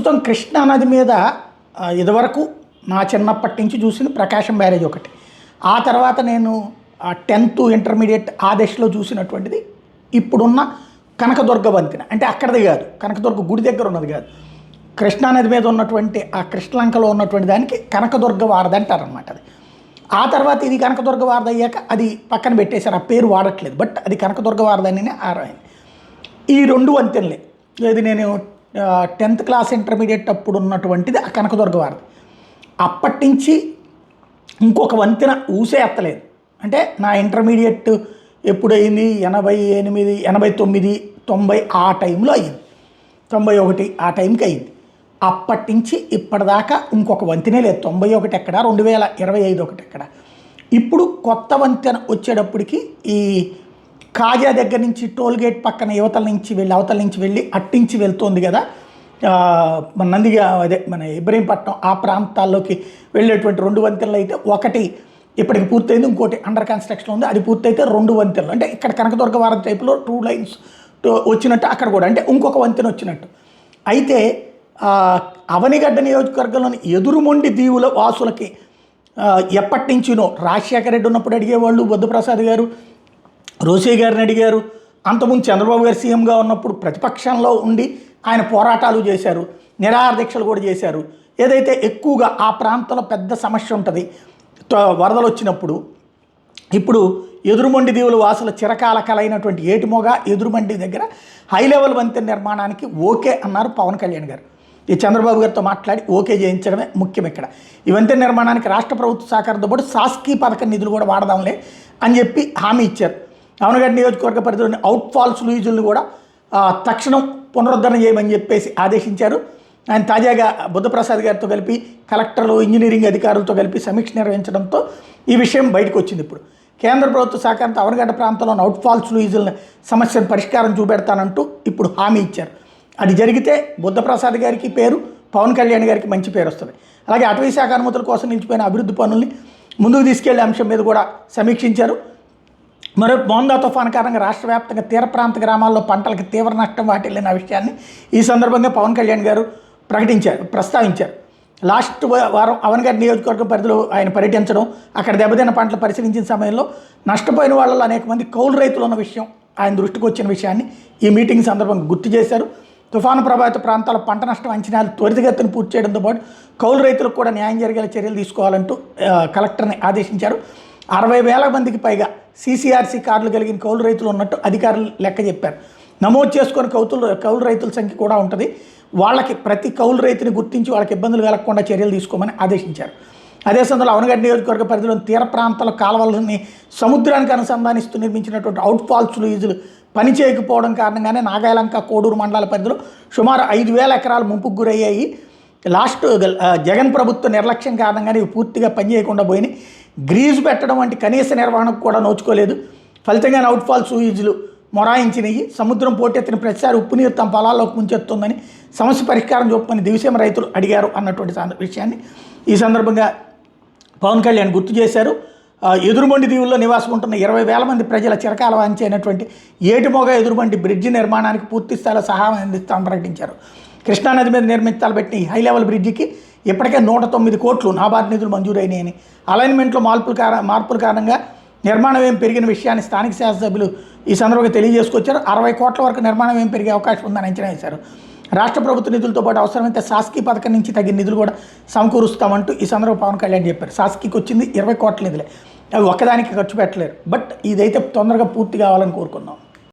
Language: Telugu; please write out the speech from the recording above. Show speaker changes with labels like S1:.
S1: ప్రస్తుతం కృష్ణా నది మీద ఇదివరకు నా చిన్నప్పటి నుంచి చూసింది ప్రకాశం బ్యారేజ్ ఒకటి. ఆ తర్వాత నేను టెన్త్ ఇంటర్మీడియట్ ఆ దశలో చూసినటువంటిది ఇప్పుడున్న కనకదుర్గ వంతెన. అంటే అక్కడది కాదు కనకదుర్గ గుడి దగ్గర ఉన్నది కాదు. కృష్ణానది మీద ఉన్నటువంటి ఆ కృష్ణలంకలో ఉన్నటువంటి దానికి కనకదుర్గ వారధి అంటారనమాట అది. ఆ తర్వాత ఇది కనకదుర్గ వారధి అయ్యాక అది పక్కన పెట్టేశారు. ఆ పేరు వాడట్లేదు బట్ అది కనకదుర్గ వారధి అని ఆరైంది ఈ రెండు వంతెనలే. ఇది నేను టెన్త్ క్లాస్ ఇంటర్మీడియట్ అప్పుడు ఉన్నటువంటిది ఆ కనకదుర్గ వారధి అప్పటి నుంచి ఇంకొక వంతెన ఊసే ఎత్తలేదు. అంటే నా ఇంటర్మీడియట్ ఎప్పుడైంది ఎనభై ఎనిమిది ఎనభై తొమ్మిది తొంభై ఆ టైంలో అయింది. తొంభై ఒకటి ఆ టైంకి అయింది. అప్పటి నుంచి ఇప్పటిదాకా ఇంకొక వంతెనే లేదు. తొంభై ఒకటి ఎక్కడ? రెండు వేల ఇరవై ఐదు ఒకటి ఎక్కడ? ఇప్పుడు కొత్త వంతెన వచ్చేటప్పటికి ఈ కాజా దగ్గర నుంచి టోల్గేట్ పక్కన యువతల నుంచి వెళ్ళి అవతల నుంచి వెళ్ళి అట్టించి వెళ్తుంది కదా. మన నందిగా అదే మన ఇబ్రహీంపట్నం ఆ ప్రాంతాల్లోకి వెళ్ళేటువంటి రెండు వంతెనలు అయితే ఒకటి ఇప్పటికి పూర్తయింది ఇంకోటి అండర్ కన్స్ట్రక్షన్ ఉంది. అది పూర్తయితే రెండు వంతెనలు. అంటే ఇక్కడ కనకదుర్గ వారం టైపులో టూ లైన్స్ వచ్చినట్టు అక్కడ కూడా అంటే ఇంకొక వంతెన వచ్చినట్టు. అయితే అవనిగడ్డ నియోజకవర్గంలోని ఎదురుమొండి దీవుల వాసులకి ఎప్పటి నుంచినో రాజశేఖర రెడ్డి ఉన్నప్పుడు అడిగేవాళ్ళు బుద్ధప్రసాద్ గారు రోసే గారిని అడిగారు. అంతకుముందు చంద్రబాబు గారు సీఎంగా ఉన్నప్పుడు ప్రతిపక్షంలో ఉండి ఆయన పోరాటాలు చేశారు. నిరాహార దీక్షలు కూడా చేశారు. ఏదైతే ఎక్కువగా ఆ ప్రాంతంలో పెద్ద సమస్య ఉంటుంది వరదలు వచ్చినప్పుడు ఇప్పుడు ఎదురుమండి దీవుల వాసుల చిరకాల కలైనటువంటి ఏటిమొగ ఎదురుమండి దగ్గర హై లెవెల్ వంతెన నిర్మాణానికి ఓకే అన్నారు పవన్ కళ్యాణ్ గారు. ఈ చంద్రబాబు గారితో మాట్లాడి ఓకే చేయించడమే ముఖ్యం ఇక్కడ. ఈ వంతెన నిర్మాణానికి రాష్ట్ర ప్రభుత్వ సహకారంతో పాటు సాస్కీ పథకం నిధులు కూడా వాడదాంలే అని చెప్పి హామీ ఇచ్చారు. నవనగడ్ నియోజకవర్గ పరిధిలోని అవుట్ ఫాల్స్ లూయిజులను కూడా తక్షణం పునరుద్ధరణ చేయమని చెప్పేసి ఆదేశించారు. ఆయన తాజాగా బుద్ధప్రసాద్ గారితో కలిపి కలెక్టర్లు ఇంజనీరింగ్ అధికారులతో కలిపి సమీక్ష నిర్వహించడంతో ఈ విషయం బయటకు వచ్చింది ఇప్పుడు. కేంద్ర ప్రభుత్వ సహకారంతో అవనగడ్డ ప్రాంతంలోని అవుట్ ఫాల్స్ లూయిజుల సమస్యను పరిష్కారం చూపెడతానంటూ ఇప్పుడు హామీ ఇచ్చారు. అది జరిగితే బుద్ధప్రసాద్ గారికి పేరు పవన్ కళ్యాణ్ గారికి మంచి పేరు వస్తుంది. అలాగే అటవీ శాఖ అనుమతుల కోసం నిలిచిపోయిన అభివృద్ధి పనుల్ని ముందుకు తీసుకెళ్ళే అంశం మీద కూడా సమీక్షించారు. మరో మోందా తుఫాన్ కారణంగా రాష్ట్ర వ్యాప్తంగా తీర ప్రాంత గ్రామాల్లో పంటలకు తీవ్ర నష్టం వాటిల్లిన విషయాన్ని ఈ సందర్భంగా పవన్ కళ్యాణ్ గారు ప్రకటించారు ప్రస్తావించారు. లాస్ట్ వారం వారం అవనగడ్ నియోజకవర్గం పరిధిలో ఆయన పర్యటించడం అక్కడ దెబ్బతిన్న పంటలు పరిశీలించిన సమయంలో నష్టపోయిన వాళ్ళలో అనేక మంది కౌలు రైతులు ఉన్న విషయం ఆయన దృష్టికి వచ్చిన విషయాన్ని ఈ మీటింగ్ సందర్భంగా గుర్తు చేశారు. తుఫాను ప్రభావిత ప్రాంతాల పంట నష్టం అంచనాలు త్వరితగతిన పూర్తి చేయడంతో పాటు కౌలు రైతులకు కూడా న్యాయం జరిగేలా చర్యలు తీసుకోవాలంటూ కలెక్టర్ని ఆదేశించారు. అరవై వేల మందికి పైగా సీసీఆర్సీ కార్డులు కలిగిన కౌలు రైతులు ఉన్నట్టు అధికారులు లెక్క చెప్పారు. నమోదు చేసుకొని కౌతులు కౌలు రైతుల సంఖ్య కూడా ఉంటుంది. వాళ్ళకి ప్రతి కౌలు రైతుని గుర్తించి వాళ్ళకి ఇబ్బందులు కలగకుండా చర్యలు తీసుకోమని ఆదేశించారు. అదే సమయంలో అవనగడ్డ నియోజకవర్గ పరిధిలోని తీర ప్రాంతాల కాలువలని సముద్రానికి అనుసంధానిస్తూ నిర్మించినటువంటి అవుట్ ఫాల్స్ లూజులు పని చేయకపోవడం కారణంగానే నాగాలంక కోడూరు మండలాల పరిధిలో సుమారు ఐదు వేల ఎకరాలు ముంపుకు గురయ్యాయి. లాస్ట్ జగన్ ప్రభుత్వ నిర్లక్ష్యం కారణంగానే ఇవి పూర్తిగా పనిచేయకుండా పోయినాయి. గ్రీజు పెట్టడం వంటి కనీస నిర్వహణకు కూడా నోచుకోలేదు. ఫలితంగా అవుట్ఫాల్ ఫాల్స్ మొరాయించినవి సముద్రం పోటెత్తిన ప్రతిసారి ఉప్పు నీరు తమ పొలాల్లోకి ముంచెత్తుందని సమస్య పరిష్కారం చూపమని దివిసీమ రైతులు అడిగారు అన్నటువంటి విషయాన్ని. ఈ సందర్భంగా పవన్ కళ్యాణ్ గుర్తు చేశారు. ఎదురుబండి ఎదురుమండి దీవుల్లో నివాసం ఉంటున్న ఇరవై వేల మంది ప్రజల చిరకాల వాంచైనటువంటి అయినటువంటి ఏటిమొగ బ్రిడ్జి నిర్మాణానికి పూర్తి స్థాయిలో సహాయం అందిస్తామని ప్రకటించారు. కృష్ణానది మీద నిర్మించాలి పెట్టి హై లెవెల్ బ్రిడ్జికి ఇప్పటికే నూట తొమ్మిది కోట్లు నాబార్డ్ నిధులు మంజూరైనాయని అలైన్మెంట్లో మార్పుల కార మార్పుల కారణంగా నిర్మాణం ఏం పెరిగిన విషయాన్ని స్థానిక శాసనసభ్యులు ఈ సందర్భంగా తెలియజేసుకొచ్చారు. అరవై కోట్ల వరకు నిర్మాణం ఏం పెరిగే అవకాశం ఉందని అంచనా వేశారు. రాష్ట్ర ప్రభుత్వ నిధులతో పాటు అవసరమైతే సాస్కీ పథకం నుంచి తగిన నిధులు కూడా సమకూరుస్తామంటూ ఈ సందర్భంగా పవన్ కళ్యాణ్ చెప్పారు. సాస్కీకి వచ్చింది ఇరవై కోట్ల నిధులే. అవి ఒక్కదానికి ఖర్చు పెట్టలేరు. బట్ ఇదైతే తొందరగా పూర్తి కావాలని కోరుకున్నాం